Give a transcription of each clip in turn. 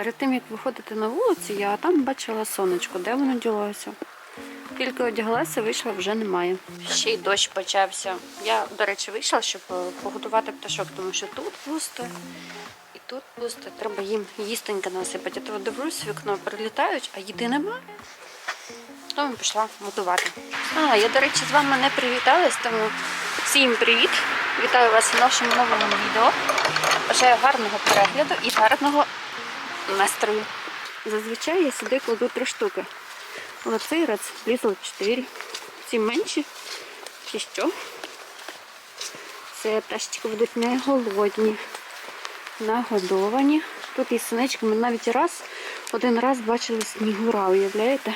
Перед тим як виходити на вулицю, я там бачила сонечко, де воно ділося. Тільки одяглася, вийшла, вже немає. Ще й дощ почався. Я, до речі, вийшла, щоб е, погодувати пташок, тому що тут пусто і тут пусто. Треба їм їстенька насипати. Я то дивлюсь, вікно прилітають, а їди нема. Тому пішла готувати. А, я, до речі, з вами не привіталась, тому всім привіт! Вітаю вас в нашому новому відео. Бажаю гарного перегляду і гарного настрою. Зазвичай я сюди кладу три штуки. Але цей раз влізло чотири. Ці менші. Чи що? Це пташечки будуть не голодні, нагодовані. Тут із синичками навіть раз, один раз бачили снігура, уявляєте?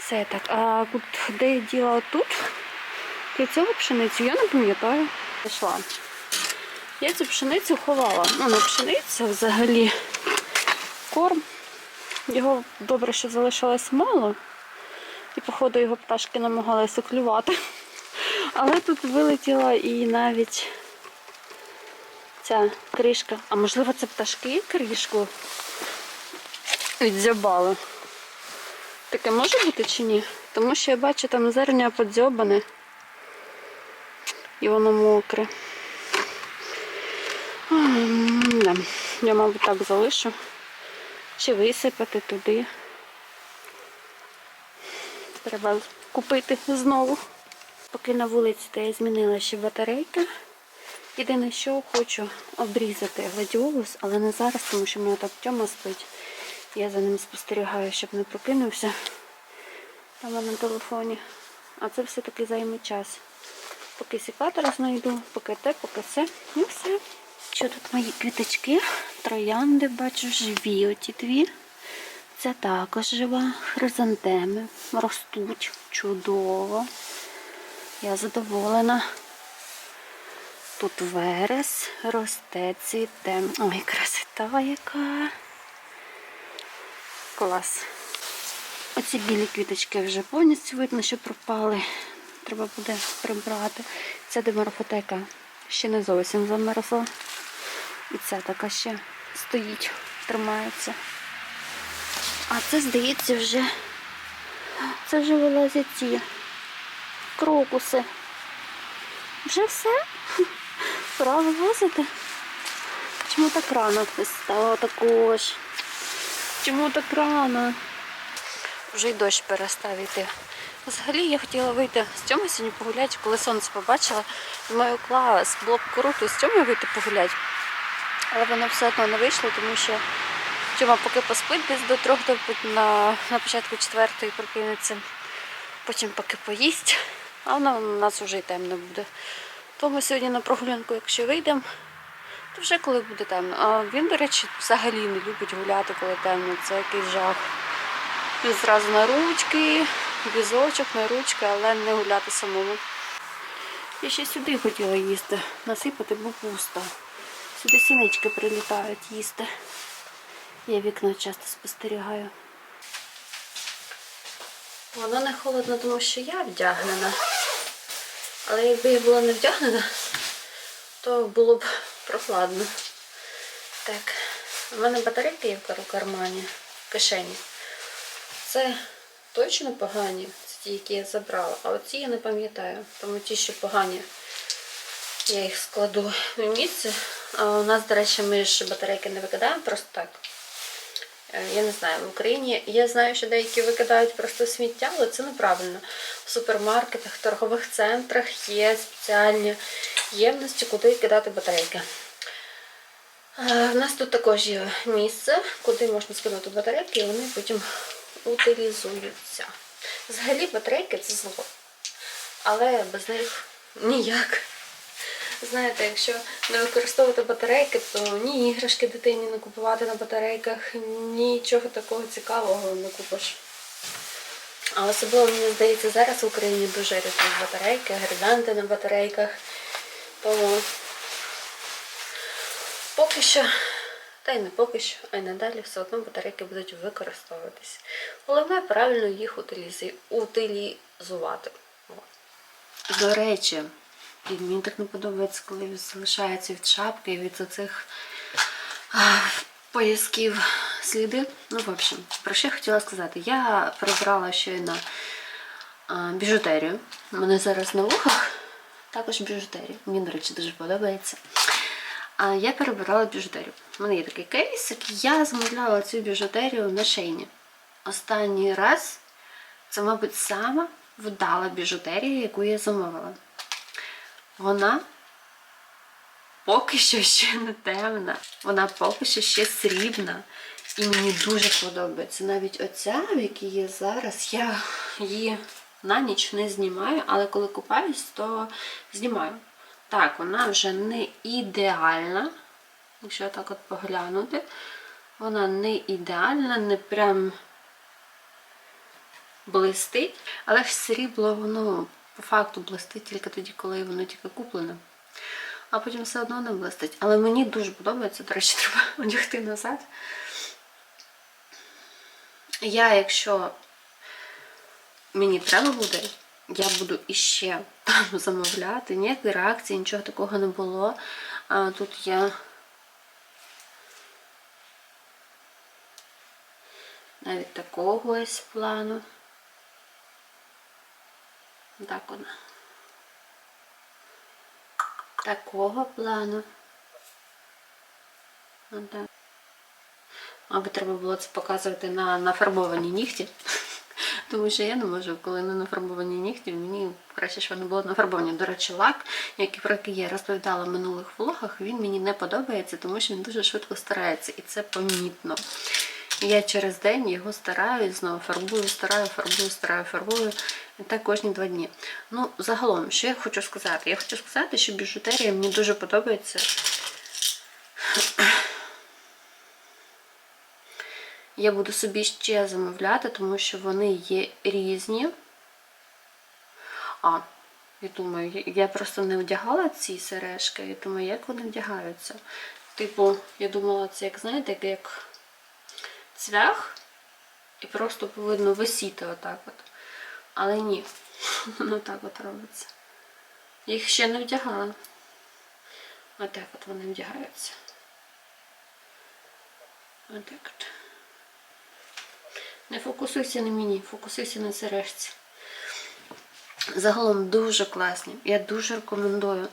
Це так. А от де я діла тут? Для цього пшеницю я не пам'ятаю. Пішла. Я цю пшеницю ховала. Ну, не пшениця взагалі корм. Його добре, що залишилось мало. І, походу, його пташки намагалися клювати. Але тут вилетіла і навіть ця кришка. А можливо, це пташки кришку відзябали. Таке може бути чи ні? Тому що я бачу там зерня подзьобане. І воно мокре. Я, мабуть, так залишу. Чи висипати туди. Треба купити знову. Поки на вулиці, то я змінила ще батарейки. Єдине, що хочу обрізати гладіолус, але не зараз, тому що в мене так Тьома спить. Я за ним спостерігаю, щоб не прокинувся. Там на телефоні. А це все-таки займе час. Поки сікатор знайду, поки те, поки все. І все. Що тут мої квіточки? Троянди, бачу, живі оті дві. Це також жива. Хризантеми ростуть чудово. Я задоволена. Тут верес росте, цвіте. Ой, красота яка. Клас. Оці білі квіточки вже повністю видно, що пропали. Треба буде прибрати. Ця деморфотека ще не зовсім замерзла. І ця така ще стоїть, тримається. А це, здається, вже це вже вилазять ці крокуси. Вже все? Пора вивозити. Чому так рано стало також? Чому так рано? Вже й дощ перестав йти. Взагалі я хотіла вийти з цьому сьогодні погуляти, коли сонце побачила. Думаю, клас, було б круто з цьому вийти погуляти. Але воно все одно не вийшло, тому що Тьома поки поспить десь до трьох на, на початку четвертої прокинеться. Потім поки поїсть, а воно у нас вже й темно буде. Тому сьогодні на прогулянку, якщо вийдемо, то вже коли буде темно. А він, до речі, взагалі не любить гуляти, коли темно. Це якийсь жах. Він зразу на ручки, візочок на ручки, але не гуляти самому. Я ще сюди хотіла їсти, насипати, бо пусто. Сюди сінички прилітають їсти. Я вікно часто спостерігаю. Воно не холодно, тому що я вдягнена. Але якби я була не вдягнена, то було б прохладно. Так, у мене батарейки є в кармані, в кишені. Це точно погані, це ті, які я забрала. А оці я не пам'ятаю. Тому ті, що погані, я їх складу в місце. У нас, до речі, ми ж батарейки не викидаємо просто так. Е, Я не знаю, в Україні я знаю, що деякі викидають просто сміття, але це неправильно. В супермаркетах, торгових центрах є спеціальні ємності, куди кидати батарейки. Е, В нас тут також є місце, куди можна скинути батарейки, і вони потім утилізуються. Взагалі батарейки це зло. Але без них ніяк. Знаєте, якщо не використовувати батарейки, то ні іграшки дитині не купувати на батарейках, нічого такого цікавого не купиш. А особливо, мені здається, зараз в Україні дуже рятують батарейки, гірлянди на батарейках. Тому поки що, та й не поки що, а й надалі все одно батарейки будуть використовуватись. Головне правильно їх утилізувати. До речі, і мені так не подобається, коли залишається від шапки, і від оцих поясків сліди. Ну, в общем, про що я хотіла сказати. Я прибрала щойно біжутерію. У мене зараз на вухах також біжутерія. Мені, до речі, дуже подобається. А я перебирала біжутерію. У мене є такий кейсик. Я замовляла цю біжутерію на шейні. Останній раз це, мабуть, сама вдала біжутерія, яку я замовила. Вона поки що ще не темна. Вона поки що ще срібна. І мені дуже подобається. Навіть оця, в якій є зараз, я її на ніч не знімаю, але коли купаюсь, то знімаю. Так, вона вже не ідеальна. Якщо так от поглянути, вона не ідеальна, не прям блистить, але ж срібло, воно по факту блистить тільки тоді, коли воно тільки куплене. А потім все одно не блистить. Але мені дуже подобається, до речі, треба одягти назад. Я, якщо мені треба буде, я буду іще там замовляти. Ніякої реакції, нічого такого не було. А тут я навіть такого ось плану. Так вона. Такого плану. Мабуть, треба було це показувати на нафарбовані нігті. Тому що я не можу, коли не нафарбовані нігті, мені краще, щоб вони були нафарбовані. До речі, лак, який про який я розповідала в минулих влогах, він мені не подобається, тому що він дуже швидко старається, і це помітно. Я через день його стараю, знову фарбую, стараю, фарбую, стараю, фарбую. І так кожні два дні. Ну, загалом, що я хочу сказати? Я хочу сказати, що біжутерія мені дуже подобається. Я буду собі ще замовляти, тому що вони є різні. А, я думаю, я- я просто не вдягала ці сережки, і думаю, як вони вдягаються. Типу, я думала, це як, знаєте, як цвях, і просто повинно висіти отак от. Але ні, воно так от робиться. Їх ще не вдягала. Отак от вони вдягаються. Отак от. Не фокусуйся на мені, фокусуйся на сережці. Загалом дуже класні. Я дуже рекомендую.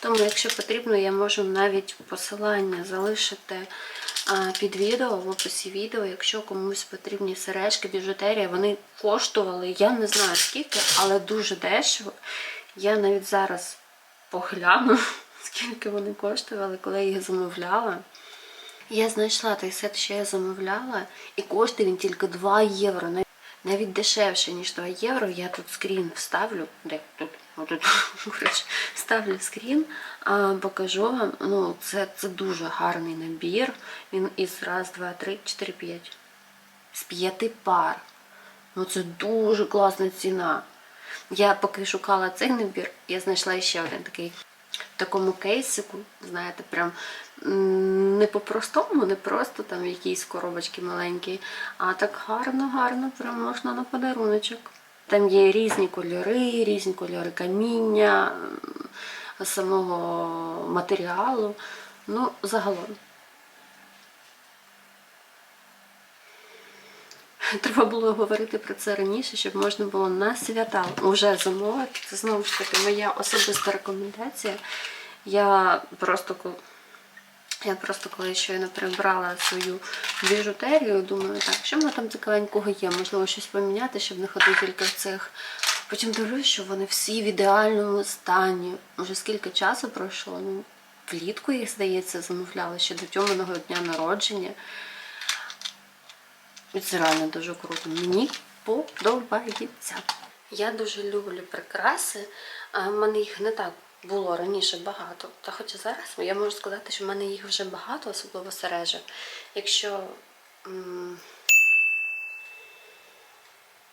Тому, якщо потрібно, я можу навіть посилання залишити під відео, в описі відео, якщо комусь потрібні сережки, біжутерія, вони коштували, я не знаю скільки, але дуже дешево. Я навіть зараз погляну, скільки вони коштували, коли я їх замовляла. Я знайшла той сет, що я замовляла, і коштує він тільки 2 євро. Навіть дешевше, ніж 2 євро. Я тут скрін вставлю. Де? Тут, коротше, вставлю скрін, покажу вам. Ну, це, це дуже гарний набір. Він із раз, два, три, чотири, п'ять. З п'яти пар. Ну це дуже класна ціна. Я поки шукала цей набір, я знайшла ще один такий в такому кейсику, знаєте, прям не по-простому, не просто там якісь коробочки маленькі, а так гарно-гарно, прям можна на подаруночок. Там є різні кольори, різні кольори каміння, самого матеріалу. Ну, загалом. Треба було говорити про це раніше, щоб можна було на свята вже замовити. Це знову ж таки моя особиста рекомендація. Я просто я просто коли щойно прибрала свою біжутерію, думаю, так, що в мене там цікавенького є, можливо, щось поміняти, щоб не ходити тільки в цих. Потім дивлюсь, що вони всі в ідеальному стані. Вже скільки часу пройшло. Ну, влітку їх, здається, замовляла ще до тьоминого дня народження. І це реально дуже круто. Мені подобається. Я дуже люблю прикраси. а в мене їх не так було раніше багато. Та хоча зараз я можу сказати, що в мене їх вже багато, особливо сережок. Якщо,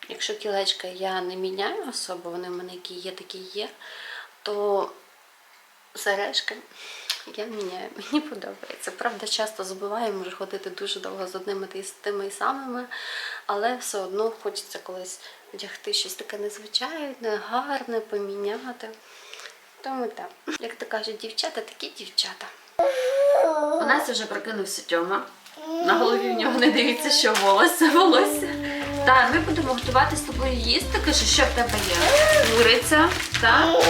якщо кілечка я не міняю особо, вони в мене які є, такі є, то сережки я міняю. Мені подобається. Правда, часто забуваю, можу ходити дуже довго з одними тими самими, але все одно хочеться колись вдягти щось таке незвичайне, гарне, поміняти. Тому так, як то кажуть, дівчата, такі дівчата. У нас вже прокинувся Тьома. На голові в нього не дивіться, що волосся, волосся. Так, ми будемо готувати з тобою їсти. Кажи, що в тебе є? Куриця, так?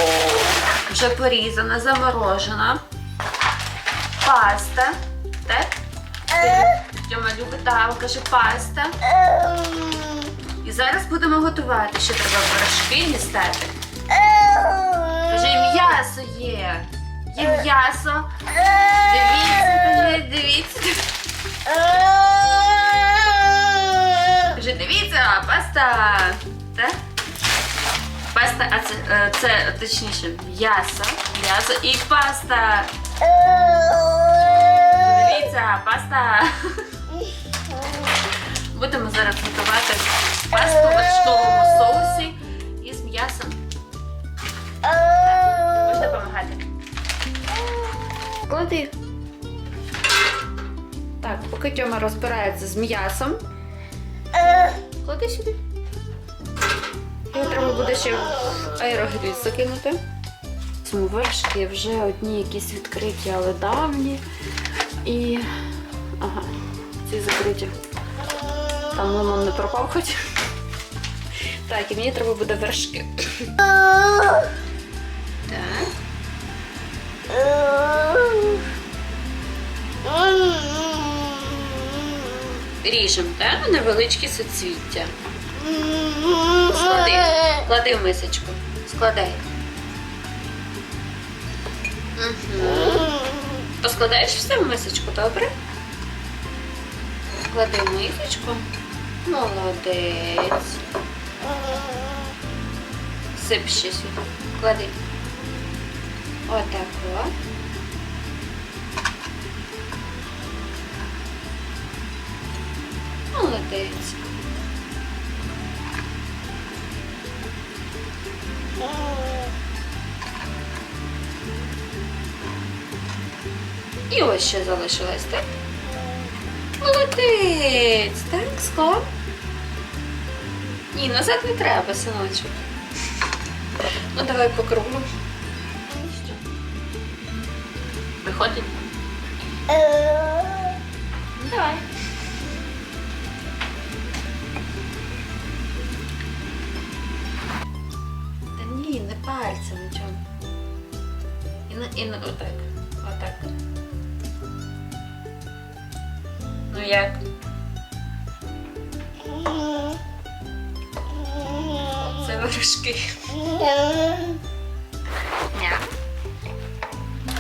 Вже порізана, заморожена. Паста. Так? Тьома любить так, каже паста. І зараз будемо готувати. Ще треба вершки дістати. Каже, і м'ясо є. Є м'ясо. Дивіться, каже, дивіться. Каже, дивіться, паста. Так? Паста, а це, е, це точніше, м'ясо. М'ясо і паста. Дивіться, паста. Будемо зараз готувати Клади. Так, поки Тьома розбирається з м'ясом. Клади сюди. Його треба буде ще в аерогріз закинути. Цьому вершки вже одні якісь відкриті, але давні. І. Ага, ці закриті. Там лимон не пропав хоч. Так, і мені треба буде вершки. Так. Ріжемо, так? На невеличкі соцвіття. Склади. Клади в мисочку. Складай. Угу. Поскладаєш все в мисочку, добре? Клади в мисочку. Молодець. Сип ще сюди. Клади. Отак от. Молодець. І ось ще залишилось, так? Молодець! Так, склав. Ні, назад не треба, синочок. Ну, давай по кругу. Виходить? Ну, Давай. І отак. Отак. Ну як? Це вершки.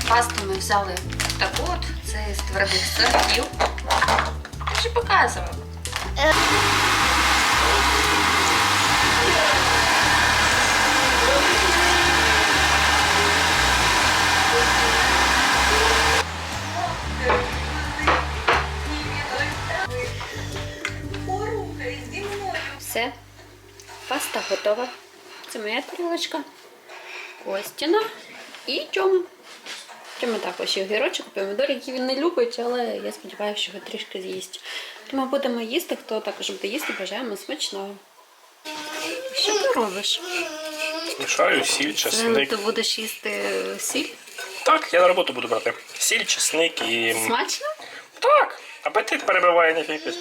Пасту ми взяли таку от, це з твердих сортів. Я вже показувала. Все. Паста готова. Це моя тарілочка. Костіна і Тьома. Тьома також і огірочок, і помідор, які він не любить, але я сподіваюся, що його трішки з'їсть. Тому будемо їсти, хто також буде їсти, бажаємо смачного. Що ти робиш? Мішаю сіль, Ти будеш їсти сіль? Так, я на роботу буду брати. Сіль, чесник і. Смачно? Так, апетит перебиває не фікус.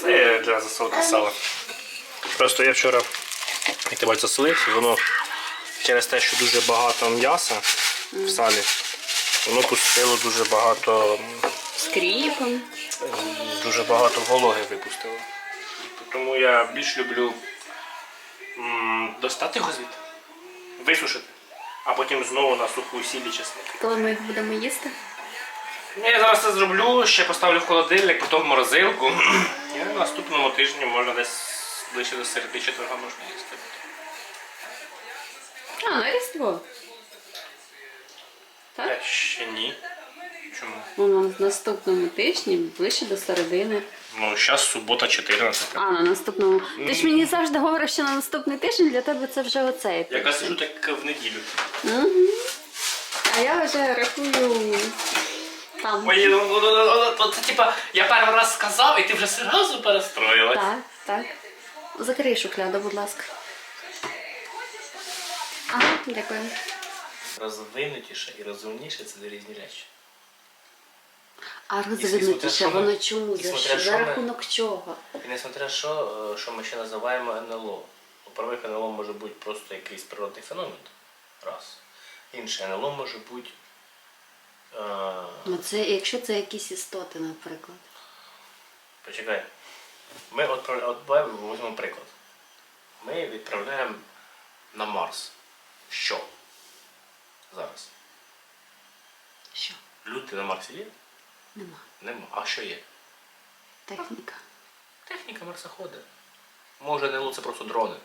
Це для засолки сала. Просто я вчора, як ти бачиш, засолив, і воно через те, що дуже багато м'яса в салі, воно пустило дуже багато, З кріпом. дуже багато вологи випустило. Тому я більш люблю м, достати його звідти, висушити, а потім знову на суху сіль і чесник. Коли ми їх будемо їсти? Я зараз це зроблю, ще поставлю в холодильник, потім в морозилку. І на наступному тижні можна десь ближче до середи четверга можна їсти. А, на Різдво. Так? Я ще ні. Чому? Ну, на наступному тижні, ближче до середини. Ну, зараз субота 14. А, на наступному. Ти ж мені завжди говориш, що на наступний тиждень для тебе це вже оцей. Я кажу так в неділю. Угу. А я вже рахую там. Ой, ну, ну, ну, ну, ну, це типа, я перший раз сказав, і ти вже одразу перестроїлась. Так, так. Закрий шухляду, будь ласка. Ага, дякую. Розвинутіше і розумніше це різні речі. А розвинутіше що ми- воно чому? За, що- що за ми- рахунок чого? І несмотря що, е, що ми ще називаємо НЛО. По-перше, НЛО може бути просто якийсь природний феномен. Раз. Інше НЛО може бути. Ну, це, якщо це якісь істоти, наприклад. почекай. Ми от візьмемо приклад. Ми відправляємо на Марс. Що? Зараз. Що? Люди на Марсі є? Нема. Нема. А що є? Техніка. Техніка марсоходи. Може НЛО це просто дрони,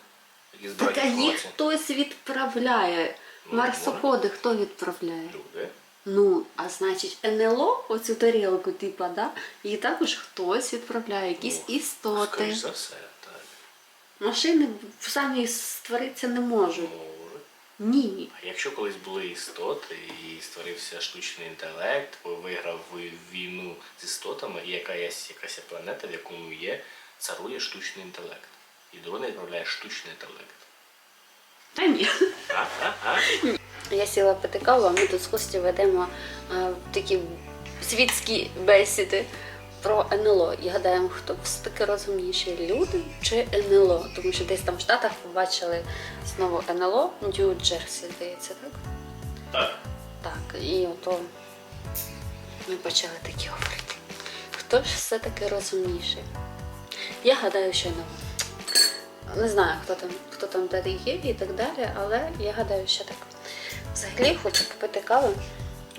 які збирають Так а їх хтось відправляє. Ну, Марсоходи хто відправляє? Люди. Ну, а значить, НЛО, оцю тарілку, типа, да, її також хтось відправляє, якісь Ну, істоти. Скоріш за все, так. Машини самі створитися не можуть. Може. Ні. А якщо колись були істоти і створився штучний інтелект, виграв війну з істотами, і яка є якась планета, в якому є, царує штучний інтелект. І до вони відправляє штучний інтелект. Та ні. А? А? А? Я сіла пити каву, а ми тут з Костю ведемо такі світські бесіди про НЛО. І гадаємо, хто все-таки розумніші, люди чи НЛО. Тому що десь там в Штатах побачили знову НЛО, Нью-Джерсі, здається, так? Так. Так, і ото ми почали такі говорити. Хто ж все-таки розумніший? Я гадаю, що НЛО. Не знаю, хто там, хто там де є і так далі, але я гадаю, що так. Взагалі хочу попити каву,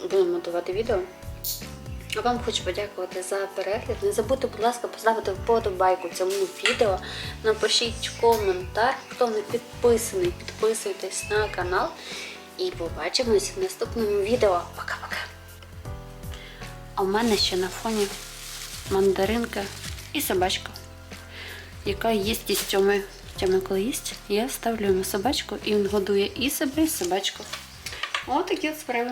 будемо монтувати відео. А вам хочу подякувати за перегляд. Не забудьте, будь ласка, поставити вподобайку цьому відео. Напишіть коментар. Хто не підписаний, підписуйтесь на канал. І побачимось в наступному відео. Пока-пока. А в мене ще на фоні мандаринка і собачка, яка їсть із Тьоми. Тьома коли їсть, я ставлю йому собачку, і він годує і себе, і собачку. Отакі от справи.